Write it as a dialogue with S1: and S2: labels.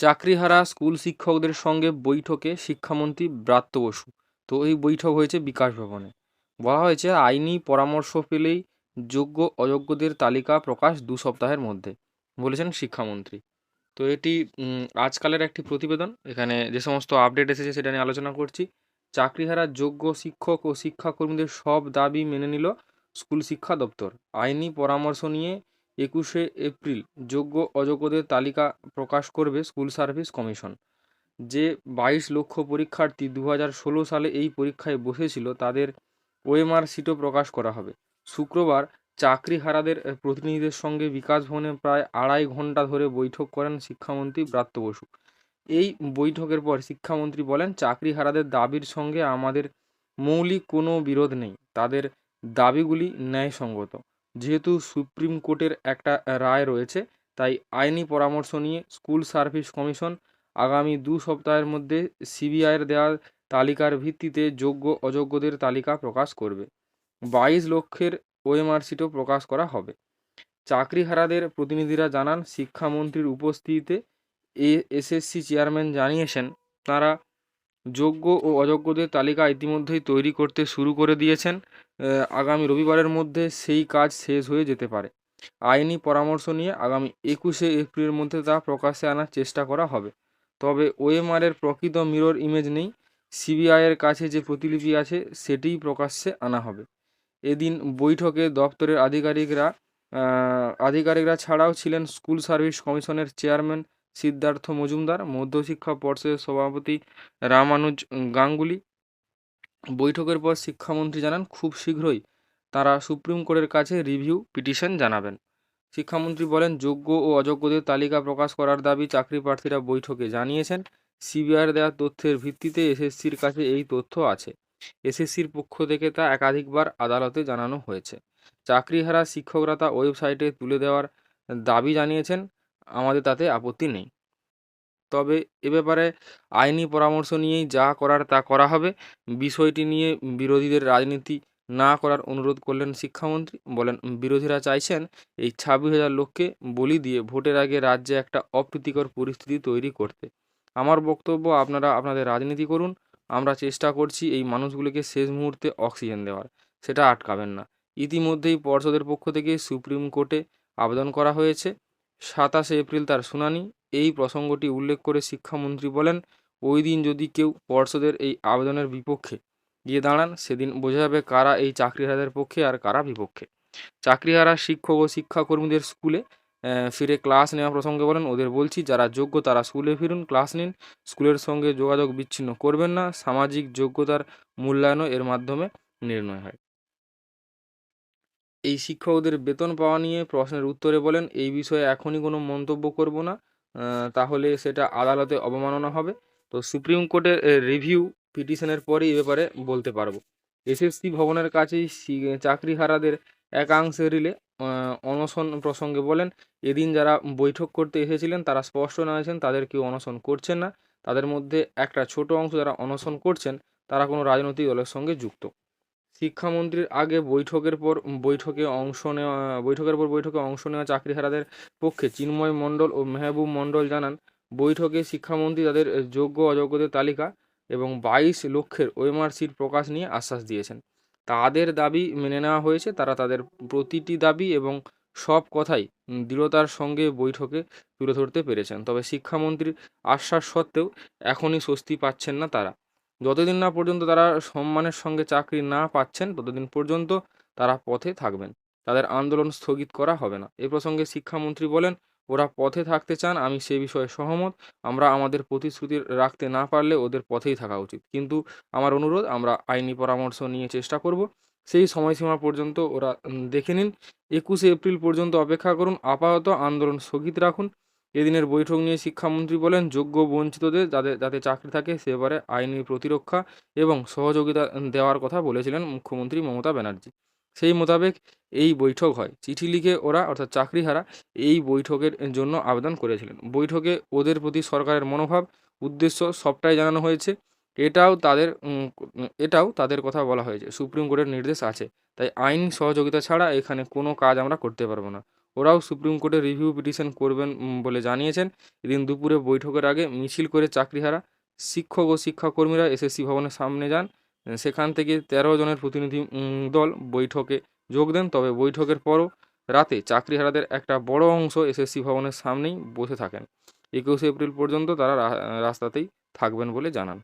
S1: চাকরিহারা school শিক্ষকদের সঙ্গে বৈঠকে শিক্ষামন্ত্রী ব্রাত্য বসু। তো এই বৈঠক হয়েছে বিকাশ ভবনে। বলা হয়েছে, আইনি পরামর্শ পেলেই যোগ্য অযোগ্যদের তালিকা প্রকাশ দু সপ্তাহের মধ্যে, বলেছেন শিক্ষামন্ত্রী। তো এটি আজকালের একটি প্রতিবেদন। এখানে যে সমস্ত আপডেট এসেছে সেটা নিয়ে আলোচনা করছি। চাকরিহারা যোগ্য শিক্ষক ও শিক্ষাকর্মীদের সব দাবি মেনে নিল স্কুল শিক্ষা দপ্তর। আইনি পরামর্শ নিয়ে একুশে এপ্রিল যোগ্য অযোগ্যদের তালিকা প্রকাশ করবে স্কুল সার্ভিস কমিশন। যে বাইশ লক্ষ পরীক্ষার্থী দু ষোলো সালে এই পরীক্ষায় বসেছিল, তাদের ওএমআর সিটও প্রকাশ করা হবে। শুক্রবার চাকরিহারাদের প্রতিনিধিদের সঙ্গে বিকাশ ভবনে প্রায় আড়াই ঘণ্টা ধরে বৈঠক করেন শিক্ষামন্ত্রী ব্রাত্য বসু। এই বৈঠকের পর শিক্ষামন্ত্রী বলেন, চাকরিহারাদের দাবির সঙ্গে আমাদের মৌলিক কোনো বিরোধ নেই। তাদের দাবিগুলি ন্যায়সঙ্গত। যেহেতু সুপ্রিম কোর্টের একটা রায় রয়েছে, তাই আইনি পরামর্শ নিয়ে স্কুল সার্ভিস কমিশন আগামী দু সপ্তাহের মধ্যে সিবিআইয়ের দেওয়া তালিকার ভিত্তিতে যোগ্য অযোগ্যদের তালিকা প্রকাশ করবে। বাইশ লক্ষের ওএমআর সিটও প্রকাশ করা হবে। চাকরিহারাদের প্রতিনিধিরা জানান, শিক্ষামন্ত্রীর উপস্থিতিতে এ এসএসসি চেয়ারম্যান জানিয়েছেন, তারা যোগ্য ও অযোগ্যদের তালিকা ইতিমধ্যেই তৈরি করতে শুরু করে দিয়েছেন। আগামী রবিবারের মধ্যে সেই কাজ শেষ হয়ে যেতে পারে। আইনি পরামর্শ নিয়ে আগামী একুশে এপ্রিলের মধ্যে তা প্রকাশ্যে আনার চেষ্টা করা হবে। তবে ওএমআরের প্রকৃত মিরর ইমেজ নেই। সিবিআইয়ের কাছে যে প্রতিলিপি আছে, সেটিই প্রকাশ্যে আনা হবে। এদিন বৈঠকে দপ্তরের আধিকারিকরা আধিকারিকরা ছাড়াও ছিলেন স্কুল সার্ভিস কমিশনের চেয়ারম্যান সিদ্ধার্থ মজুমদার, মধ্যশিক্ষা পর্ষদের সভাপতি রামানুজ গাঙ্গুলি। বৈঠকের পর শিক্ষামন্ত্রী জানান, খুব শীঘ্রই তারা সুপ্রিম কোর্টের কাছে রিভিউ পিটিশন জানাবেন। শিক্ষামন্ত্রী বলেন, যোগ্য ও অযোগ্যদের তালিকা প্রকাশ করার দাবি চাকরি প্রার্থীরা বৈঠকে জানিয়েছেন। সিবিআইয়ের দেওয়া তথ্যের ভিত্তিতে এসএসসির কাছে এই তথ্য আছে। এসএসসির পক্ষ থেকে তা একাধিকবার আদালতে জানানো হয়েছে। চাকরিহারা শিক্ষকরা তা ওয়েবসাইটে তুলে দেওয়ার দাবি জানিয়েছেন। আমাদের তাতে আপত্তি নেই। তবে এ ব্যাপারে আইনি পরামর্শ নিয়েই যা করার তা করা হবে। বিষয়টি নিয়ে বিরোধীদের রাজনীতি না করার অনুরোধ করলেন শিক্ষামন্ত্রী। বলেন, বিরোধীরা চাইছেন এই ছাব্বিশ হাজার লোককে বলি দিয়ে ভোটের আগে রাজ্যে একটা অপ্রীতিকর পরিস্থিতি তৈরি করতে। আমার বক্তব্য, আপনারা আপনাদের রাজনীতি করুন। আমরা চেষ্টা করছি এই মানুষগুলোকে শেষ মুহূর্তে অক্সিজেন দেওয়ার। সেটা আটকাবেন না। ইতিমধ্যেই পর্ষদের পক্ষ থেকে সুপ্রিম কোর্টে আবেদন করা হয়েছে। সাতাশে এপ্রিল তার শুনানি। এই প্রসঙ্গটি উল্লেখ করে শিক্ষামন্ত্রী বলেন, ওই দিন যদি কেউ পর্ষদের এই আবেদনের বিপক্ষে গিয়ে দাঁড়ান, সেদিন বোঝা যাবে কারা এই চাকরিহারাদের পক্ষে আর কারা বিপক্ষে। চাকরিহারা শিক্ষক ও শিক্ষাকর্মীদের স্কুলে ফিরে ক্লাস নেওয়া প্রসঙ্গে বলেন, ওদের বলছি, যারা যোগ্য তারা স্কুলে ফিরুন, ক্লাস নিন। স্কুলের সঙ্গে যোগাযোগ বিচ্ছিন্ন করবেন না। সামাজিক যোগ্যতার মূল্যায়নও এর মাধ্যমে নির্ণয় হয়। এই শিক্ষকদের বেতন পাওয়া নিয়ে প্রশ্নের উত্তরে বলেন, এই বিষয়ে এখনই কোনো মন্তব্য করব না। তাহলে সেটা আদালতে অবমাননা হবে। তো সুপ্রিম কোর্টের রিভিউ পিটিশনের পরেই এ ব্যাপারে বলতে পারব। এসএসসি ভবনের কাছেই চাকরিহারাদের একাংশে রিলে অনশন প্রসঙ্গে বলেন, এদিন যারা বৈঠক করতে এসেছিলেন, তারা স্পষ্ট জানিয়েছেন তাদের কেউ অনশন করছেন না। তাদের মধ্যে একটা ছোট অংশ যারা অনশন করছেন, তারা কোনো রাজনৈতিক দলের সঙ্গে যুক্ত। শিক্ষামন্ত্রীর আগে বৈঠকের পর, বৈঠকে অংশ নেওয়া, বৈঠকের পর বৈঠকে অংশ নেওয়া চাকরিহারাদের পক্ষে চিন্ময় মণ্ডল ও মেহবুব মণ্ডল জানান, বৈঠকে শিক্ষামন্ত্রী তাদের যোগ্য অযোগ্যদের তালিকা এবং বাইশ লক্ষের ওএমআর সিট প্রকাশ নিয়ে আশ্বাস দিয়েছেন। তাদের দাবি মেনে নেওয়া হয়েছে, তারা তাদের প্রতিটি দাবি এবং সব কথাই দৃঢ়তার সঙ্গে বৈঠকে তুলে ধরতে পেরেছেন। তবে শিক্ষামন্ত্রীর আশ্বাস সত্ত্বেও এখনই স্বস্তি পাচ্ছেন না তারা। যতদিন না পর্যন্ত তারা সম্মানের সঙ্গে চাকরি না পাচ্ছেন, ততদিন পর্যন্ত তারা পথে থাকবেন। তাদের আন্দোলন স্থগিত করা হবে না। এ প্রসঙ্গে শিক্ষামন্ত্রী বলেন, ওরা পথে থাকতে চান, আমি সে বিষয়ে সহমত। আমরা আমাদের প্রতিশ্রুতি রাখতে না পারলে ওদের পথেই থাকা উচিত। কিন্তু আমার অনুরোধ, আমরা আইনি পরামর্শ নিয়ে চেষ্টা করব। সেই সময়সীমা পর্যন্ত ওরা দেখে নিন। একুশে এপ্রিল পর্যন্ত অপেক্ষা করুন। আপাতত আন্দোলন স্থগিত রাখুন। এদিনের বৈঠক নিয়ে শিক্ষামন্ত্রী বলেন, যোগ্য বঞ্চিতদের যাদের, যাতে চাকরি থাকে, সে ব্যাপারে আইনি প্রতিরক্ষা এবং সহযোগিতা দেওয়ার কথা বলেছিলেন মুখ্যমন্ত্রী মমতা ব্যানার্জি। সেই মোতাবেক এই বৈঠক হয়। চিঠি লিখে ওরা, অর্থাৎ চাকরিহারা, এই বৈঠকের জন্য আবেদন করেছিলেন। বৈঠকে ওদের প্রতি সরকারের মনোভাব, উদ্দেশ্য সবটাই জানানো হয়েছে। এটাও তাদের এটাও তাদের কথা বলা হয়েছে। সুপ্রিম কোর্টের নির্দেশ আছে। তাই আইন সহযোগিতা ছাড়া এখানে কোনো কাজ আমরা করতে পারব না। ওরাও সুপ্রিম কোর্টে রিভিউ পিটিশন করবেন বলে জানিয়েছেন। এদিন দুপুরে বৈঠকের আগে মিছিল করে চাকরিহারা শিক্ষক ও শিক্ষাকর্মীরা এসএসসি ভবনের সামনে যান। সেখান থেকে তেরো জনের প্রতিনিধি দল বৈঠকে যোগ দেন। তবে বৈঠকের পরও রাতে চাকরিহারাদের একটা বড় অংশ এসএসসি ভবনের সামনেই বসে থাকেন। একুশে এপ্রিল পর্যন্ত তারা রাস্তাতেই থাকবেন বলে জানান।